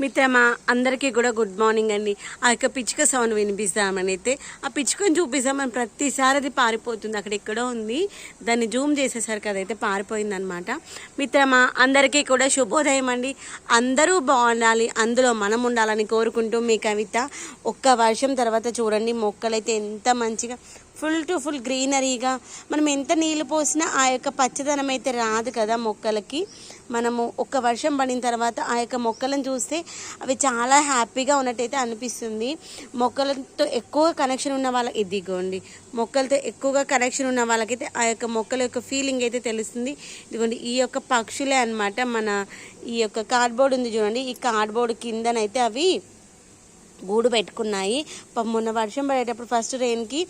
మిత్రమా అందరికీ కూడా గుడ్ మార్నింగ్ అండి. ఆ యొక్క పిచ్చుక సౌండ్ వినిపిస్తామని అయితే ఆ పిచ్చుకని చూపిస్తామని ప్రతిసారి అది పారిపోతుంది. అక్కడ ఎక్కడో ఉంది. దాన్ని జూమ్ చేసేసరికి అదైతే పారిపోయింది అనమాట మిత్రమా అందరికీ కూడా శుభోదయం అండి. అందరూ బాగుండాలి. అందులో మనం ఉండాలని కోరుకుంటూ మీ కవిత ఒక్క వర్షం తర్వాత చూడండి. మొక్కలైతే ఎంత మంచిగా ఫుల్ టు ఫుల్ గ్రీనరీగా. మనం ఎంత నీళ్ళు పోసినా ఆ యొక్క పచ్చదనం అయితే రాదు కదా మొక్కలకి. మనము ఒక్క వర్షం పడిన తర్వాత ఆ యొక్క మొక్కలను చూస్తే అవి చాలా హ్యాపీగా ఉన్నట్టయితే అనిపిస్తుంది. మొక్కలతో ఎక్కువ కనెక్షన్ ఉన్న వాళ్ళకి ఇదిగోండి. మొక్కలతో ఎక్కువగా కనెక్షన్ ఉన్న వాళ్ళకైతే ఆ యొక్క మొక్కల యొక్క ఫీలింగ్ అయితే తెలుస్తుంది. ఇదిగోండి ఈ యొక్క పక్షులే అన్నమాట మన ఈ యొక్క కార్డ్బోర్డ్ ఉంది చూడండి. ఈ కార్డ్బోర్డ్ కిందనైతే అవి గూడు పెట్టుకున్నాయి. మొన్న వర్షం పడేటప్పుడు ఫస్ట్ రెయిన్కి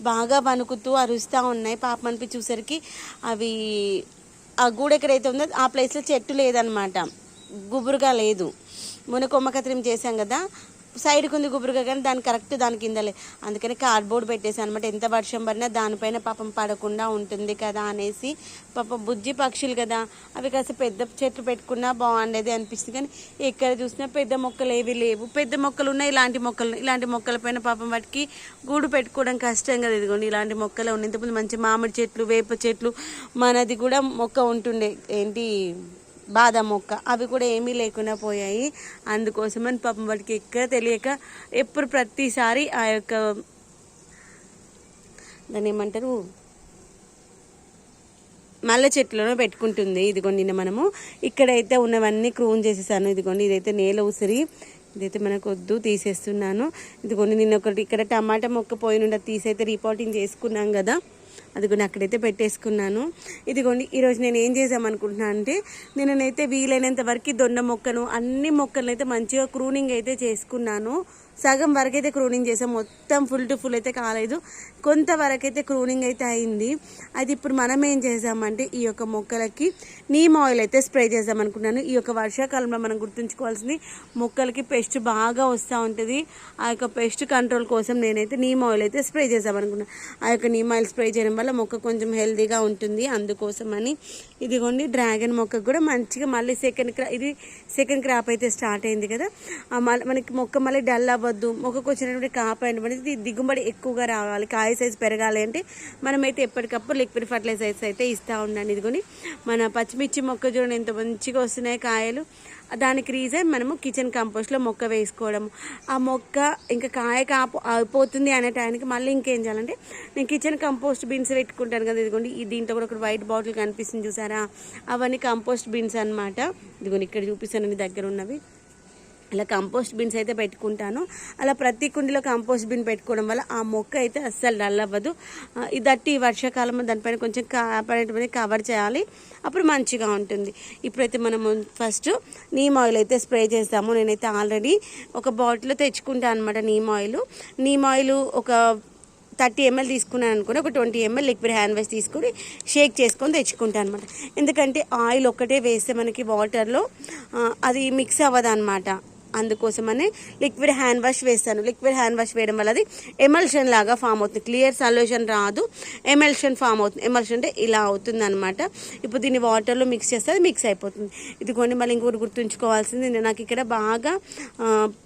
బాగా వణుకుతూ అరుస్తూ ఉన్నాయి. పాప అనిపించి చూసరికి అవి ఆ గూడు ఎక్కడైతే ఉందో ఆ ప్లేస్లో చెట్టు లేదనమాట. గుబురుగా లేదు. మొన్న కొమ్మ కత్తిరం చేశాం కదా సైడ్కి ఉంది గుబురుగా కానీ దాని కరెక్ట్ దాని కిందలే అందుకని కార్డ్బోర్డ్ పెట్టేసాను అనమాట ఎంత వర్షం పడినా దానిపైన పాపం పడకుండా ఉంటుంది కదా అనేసి పాపం బుజ్జి పక్షులు కదా. అవి కాస్త పెద్ద చెట్లు పెట్టుకున్నా బాగుండేది అనిపిస్తుంది. కానీ ఎక్కడ చూసినా పెద్ద మొక్కలు ఏవి లేవు. పెద్ద మొక్కలు ఉన్నాయి ఇలాంటి మొక్కలు ఇలాంటి మొక్కల పైన పాపం వాటికి గూడు పెట్టుకోవడం కష్టం కదా ఇదిగోండి. ఇలాంటి మొక్కలు ఉన్నాయి ఇంతకుముందు మంచి మామిడి చెట్లు వేప చెట్లు మనది కూడా మొక్క ఉంటుండే. ఏంటి? బాదం మొక్క అవి కూడా ఏమీ లేకుండా పోయాయి. అందుకోసమని పాపం వాటికి ఎక్కడ తెలియక ఎప్పుడు ప్రతిసారి ఆ యొక్క దాన్ని ఏమంటారు? మల్లె చెట్లను పెట్టుకుంటుంది. ఇదిగోండి నిన్న మనము ఇక్కడైతే ఉన్నవన్నీ క్రూన్ చేసేసాను. ఇదిగోండి ఇదైతే నేల ఉసిరి. ఇదైతే మనకు వద్దు తీసేస్తున్నాను. ఇదిగోండి నిన్న ఒకటి ఇక్కడ టమాటా మొక్క పోయినుండ తీసైతే రిపోర్టింగ్ చేసుకున్నాం కదా. అదిగోండి అక్కడైతే పెట్టేసుకున్నాను. ఇదిగోండి ఈరోజు నేను ఏం చేద్దామనుకుంటున్నాను అంటే నేనైతే వీలైనంత వరకు దొండ మొక్కను అన్ని మొక్కలను అయితే మంచిగా క్రూనింగ్ అయితే చేసుకున్నాను. సగం వరకు అయితే క్రూనింగ్ చేసాం. మొత్తం ఫుల్ టు ఫుల్ అయితే కాలేదు. కొంతవరకు అయితే క్రూనింగ్ అయితే అయింది. అది ఇప్పుడు మనం ఏం చేసామంటే ఈ యొక్క మొక్కలకి నీమ్ ఆయిల్ అయితే స్ప్రే చేద్దాం అనుకున్నాను. ఈ యొక్క వర్షాకాలంలో మనం గుర్తుంచుకోవాల్సింది మొక్కలకి పెస్ట్ బాగా వస్తూ ఉంటుంది. ఆ యొక్క పెస్ట్ కంట్రోల్ కోసం నేనైతే నీమ్ ఆయిల్ అయితే స్ప్రే చేద్దాం అనుకున్నాను ఆ యొక్క నీమ్ ఆయిల్ స్ప్రే చేయడం వల్ల మొక్క కొంచెం హెల్దీగా ఉంటుంది. అందుకోసం అని ఇదిగోండి డ్రాగన్ మొక్క కూడా మంచిగా మళ్ళీ సెకండ్ క్రా ఇది సెకండ్ క్రాప్ అయితే స్టార్ట్ అయింది కదా. మళ్ళీ మనకి మొక్క మళ్ళీ డల్ అవ్వద్దు. మొక్కకు వచ్చినటువంటి కాపు అనేది దిగుబడి ఎక్కువగా రావాలి. కాయ సైజ్ పెరగాలి అంటే మనమైతే ఎప్పటికప్పుడు లిక్విడ్ ఫర్టిలైజర్స్ అయితే ఇస్తూ ఉండండి. ఇదిగోని మన పచ్చిమిర్చి మొక్క చూడండి ఎంత మంచిగా వస్తున్నాయి కాయలు. దానికి రీజన్ మనము కిచెన్ కంపోస్ట్లో మొక్క వేసుకోవడం ఆ మొక్క ఇంకా కాయ కాపు అయిపోతుంది అనే టైంకి మళ్ళీ ఇంకేం చేయాలంటే నేను కిచెన్ కంపోస్ట్ బిన్స్ పెట్టుకుంటాను కదా ఇదిగోండి. ఈ దీంట్లో కూడా ఒక వైట్ బాటిల్ కనిపిస్తుంది చూసారా? అవన్నీ కంపోస్ట్ బిన్స్ అన్నమాట. ఇదిగోండి ఇక్కడ చూపిస్తాను దగ్గర ఉన్నవి. అలా కంపోస్ట్ బిన్స్ అయితే పెట్టుకుంటాను. అలా ప్రతి కుండీలో కంపోస్ట్ బిన్ పెట్టుకోవడం వల్ల ఆ మొక్క అయితే అస్సలు డల్లవ్వదు ఆ, దట్టి వర్షాకాలంలో దానిపైన కొంచెం కాపాడేటువంటి కవర్ చేయాలి. అప్పుడు మంచిగా ఉంటుంది. ఇప్పుడైతే మనము ఫస్ట్ నీమ్ ఆయిల్ అయితే స్ప్రే చేస్తాము. నేనైతే ఆల్రెడీ ఒక బాటిల్ తెచ్చుకుంటాను అనమాట నీమ్ ఆయిల్ నీమ్ ఆయిల్ ఒక థర్టీ ఎంఎల్ తీసుకున్నాను అనుకుని ఒక twenty ML liquid hand wash తీసుకొని షేక్ చేసుకొని తెచ్చుకుంటాను అనమాట ఎందుకంటే ఆయిల్ ఒక్కటే వేస్తే మనకి వాటర్లో అది మిక్స్ అవ్వదు అనమాట అందుకోసమని లిక్విడ్ హ్యాండ్ వాష్ వేస్తాను. లిక్విడ్ హ్యాండ్ వాష్ వేయడం వల్ల అది ఎమల్షన్ లాగా ఫామ్ అవుతుంది. క్లియర్ సొల్యూషన్ రాదు. ఎమల్షన్ ఫామ్ అవుతుంది. ఎమల్షన్ అంటే ఇలా అవుతుంది అనమాట ఇప్పుడు దీన్ని వాటర్లో మిక్స్ చేస్తే అది మిక్స్ అయిపోతుంది. ఇది మళ్ళీ ఇంకొకటి గుర్తుంచుకోవాల్సింది నాకు ఇక్కడ బాగా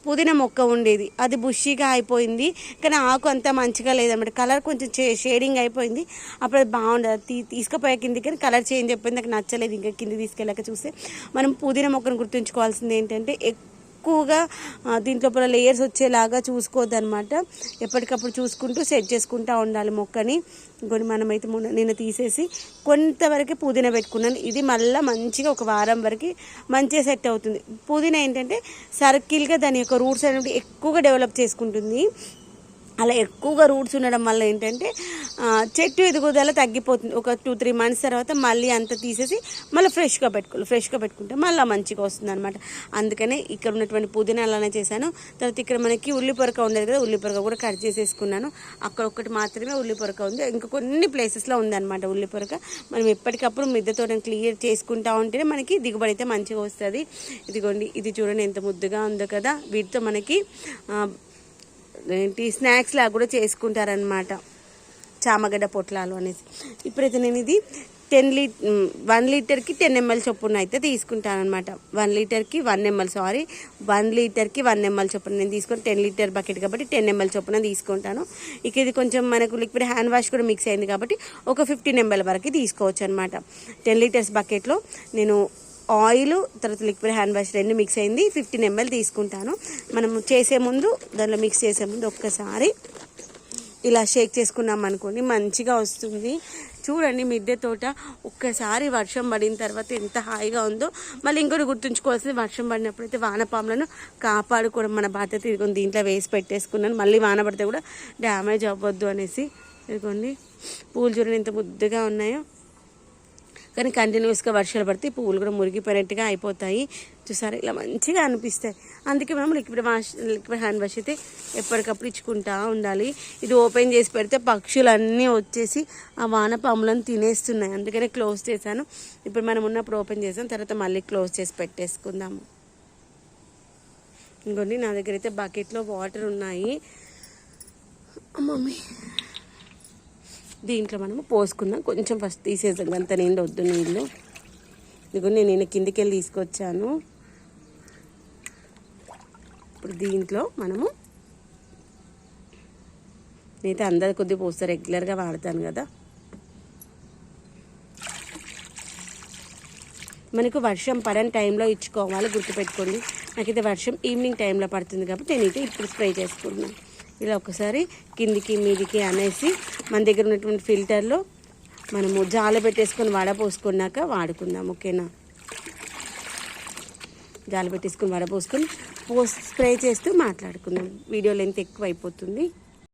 పుదీనా మొక్క ఉండేది. అది బుషీగా అయిపోయింది. కానీ ఆకు అంత మంచిగా లేదన్నమాట. కలర్ కొంచెం షేడింగ్ అయిపోయింది. అప్పుడు అది బాగుండదు. తీ తీసుకుపోయా కింది కానీ కలర్ చేంజ్ అయిపోయింది. నాకు నచ్చలేదు. ఇంకా కింది తీసుకెళ్ళాక చూస్తే మనం పుదీనా మొక్కను గుర్తుంచుకోవాల్సింది ఏంటంటే ఎక్కువగా దీంట్లో లేయర్స్ వచ్చేలాగా చూసుకోవద్దు అనమాట ఎప్పటికప్పుడు చూసుకుంటూ సెట్ చేసుకుంటూ ఉండాలి మొక్కని. కొన్ని మనమైతే మొన్న నేను తీసేసి కొంతవరకు పుదీనా పెట్టుకున్నాను. ఇది మళ్ళీ మంచిగా ఒక వారం వరకు మంచిగా సెట్ అవుతుంది. పుదీనా ఏంటంటే సర్కిల్గా దాని యొక్క రూట్స్ అనేవి ఎక్కువగా డెవలప్ చేసుకుంటుంది. అలా ఎక్కువగా రూట్స్ ఉండడం వల్ల ఏంటంటే చెట్టు ఎదుగుదల తగ్గిపోతుంది. ఒక టూ త్రీ మంత్స్ తర్వాత మళ్ళీ అంత తీసేసి మళ్ళీ ఫ్రెష్గా పెట్టుకోవాలి. ఫ్రెష్గా పెట్టుకుంటే మళ్ళీ మంచిగా వస్తుంది అనమాట అందుకనే ఇక్కడ ఉన్నటువంటి పుదీనా అలానే చేశాను. తర్వాత ఇక్కడ మనకి ఉల్లి పొరక ఉండేది కదా ఉల్లి పొరక కూడా కట్ చేసేసుకున్నాను. అక్కడ ఒకటి మాత్రమే ఉల్లి పొరక ఉంది. ఇంకా కొన్ని ప్లేసెస్లో ఉందన్నమాట ఉల్లి పొరక మనం ఎప్పటికప్పుడు మిద్దతో క్లియర్ చేసుకుంటా ఉంటేనే మనకి దిగుబడి అయితే మంచిగా వస్తుంది. ఇదిగోండి ఇది చూడండి ఎంత ముద్దుగా ఉందో కదా. వీటితో మనకి ఏంటి స్నాక్స్ లాగా కూడా చేసుకుంటారనమాట చామగడ్డ పొట్లాలు అనేసి. ఇప్పుడైతే నేను ఇది టెన్ లీ వన్ లీటర్కి టెన్ ఎంఎల్ చొప్పున అయితే తీసుకుంటాను అనమాట వన్ లీటర్కి వన్ ఎంఎల్ సారీ వన్ లీటర్కి వన్ ఎంఎల్ చొప్పున నేను తీసుకొని టెన్ లీటర్ బకెట్ కాబట్టి టెన్ ఎంఎల్ చొప్పున తీసుకుంటాను. ఇక ఇది కొంచెం మనకు లిక్విడ్ హ్యాండ్ వాష్ కూడా మిక్స్ అయింది కాబట్టి ఒక ఫిఫ్టీన్ ఎంఎల్ వరకు తీసుకోవచ్చు అనమాట టెన్ లీటర్స్ బకెట్లో నేను ఆయిల్ తర్వాత లిక్విడ్ హ్యాండ్ వాష్ రెండు మిక్స్ అయింది. ఫిఫ్టీన్ ఎంఎల్ తీసుకుంటాను. మనం చేసే ముందు దాంట్లో మిక్స్ చేసే ముందు ఒక్కసారి ఇలా షేక్ చేసుకున్నాం అనుకోండి మంచిగా వస్తుంది. చూడండి మిద్దె తోట ఒక్కసారి వర్షం పడిన తర్వాత ఎంత హాయిగా ఉందో. మళ్ళీ ఇంకోటి గుర్తుంచుకోవాల్సింది వర్షం పడినప్పుడైతే వానపాములను కాపాడుకోవడం మన బాధ్యత. ఇదిగోండి దీంట్లో వేసి పెట్టేసుకున్నాను. మళ్ళీ వాన పడితే కూడా డ్యామేజ్ అవ్వద్దు అనేసి. ఇదిగోండి పూలు చూడండి ఎంత ముద్దుగా ఉన్నాయో. కానీ కంటిన్యూస్గా వర్షాలు పడితే పువ్వులు కూడా మురిగిపోయినట్టుగా అయిపోతాయి. చూసారు? ఇలా మంచిగా అనిపిస్తాయి. అందుకే మనం liquid wash liquid hand wash అయితే ఎప్పటికప్పుడు ఇచ్చుకుంటా ఉండాలి. ఇది ఓపెన్ చేసి పెడితే పక్షులన్నీ వచ్చేసి ఆ వానపాములను తినేస్తున్నాయి. అందుకనే క్లోజ్ చేశాను. ఇప్పుడు మనం ఉన్నప్పుడు ఓపెన్ చేసాం. తర్వాత మళ్ళీ క్లోజ్ చేసి పెట్టేసుకుందాము. ఇంకోండి నా దగ్గర అయితే బకెట్లో వాటర్ ఉన్నాయి. మమ్మీ దీంట్లో మనము పోసుకుందాం కొంచెం ఫస్ట్ తీసేద్దాం. అంత నీళ్ళు వద్దు నీళ్ళు. ఇదిగో నేను నేను కిందికి వెళ్ళి తీసుకొచ్చాను. ఇప్పుడు దీంట్లో మనము నేనైతే అందరి కొద్ది పోస్తే. రెగ్యులర్గా వాడతాను కదా. మనకు వర్షం పడని టైంలో ఇచ్చుకోవాలి. గుర్తుపెట్టుకోండి. నాకైతే వర్షం ఈవినింగ్ టైంలో పడుతుంది కాబట్టి నేనైతే ఇప్పుడు స్ప్రే చేసుకుంటున్నాను ఇలా ఒకసారి కిందికి మీదికి అనేసి మన దగ్గర ఉన్నటువంటి ఫిల్టర్లో మనము జాల పెట్టేసుకొని వడపోసుకున్నాక వాడుకుందాం ఓకేనా? జాల పెట్టేసుకొని వడపోసుకొని పోస్ స్ప్రే చేస్తూ మాట్లాడుకుందాం. వీడియో లెంత్ ఎక్కువ అయిపోతుంది